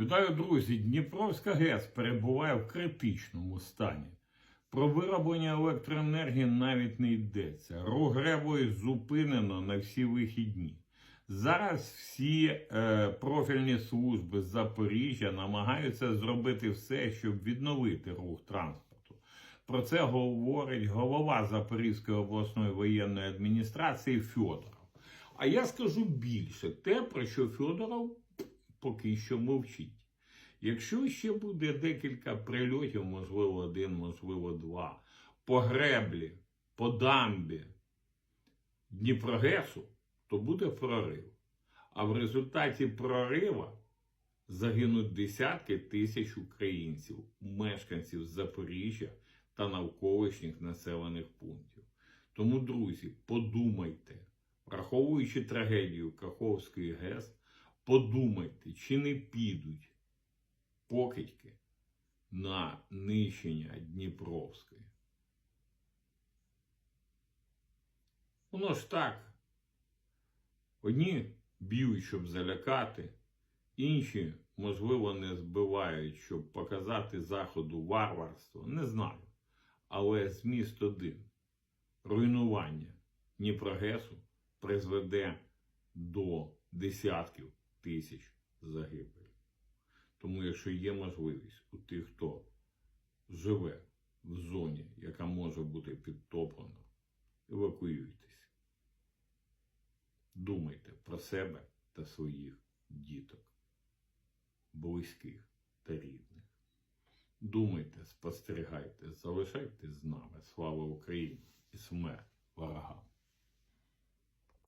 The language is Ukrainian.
Вітаю, друзі! Дніпровська ГЕС перебуває в критичному стані. Про вироблення електроенергії навіть не йдеться. Рух зупинено на всі вихідні. Зараз всі е, профільні служби Запоріжжя намагаються зробити все, щоб відновити рух транспорту. Про це говорить голова Запорізької обласної воєнної адміністрації Фьодоров. А я скажу більше, те, про що Фьодоров поки що мовчить. Якщо ще буде декілька прильотів, можливо, один, можливо, два, по греблі, по дамбі Дніпрогесу, то буде прорив. А в результаті прорива загинуть десятки тисяч українців, мешканців Запоріжжя та навколишніх населених пунктів. Тому, друзі, подумайте, враховуючи трагедію Каховської ГЕС, подумайте, чи не підуть покидьки на нищення Дніпровської. Воно ж так. Одні б'ють, щоб залякати, інші, можливо, не збивають, щоб показати Заходу варварство. Не знаю. Але зміст один. Руйнування Дніпрогесу призведе до десятків тисяч загибель. Тому, якщо є можливість у тих, хто живе в зоні, яка може бути підтоплена, евакуюйтесь. Думайте про себе та своїх діток, близьких та рідних. Думайте, спостерігайте, залишайтесь з нами. Слава Україні і смерть ворогам!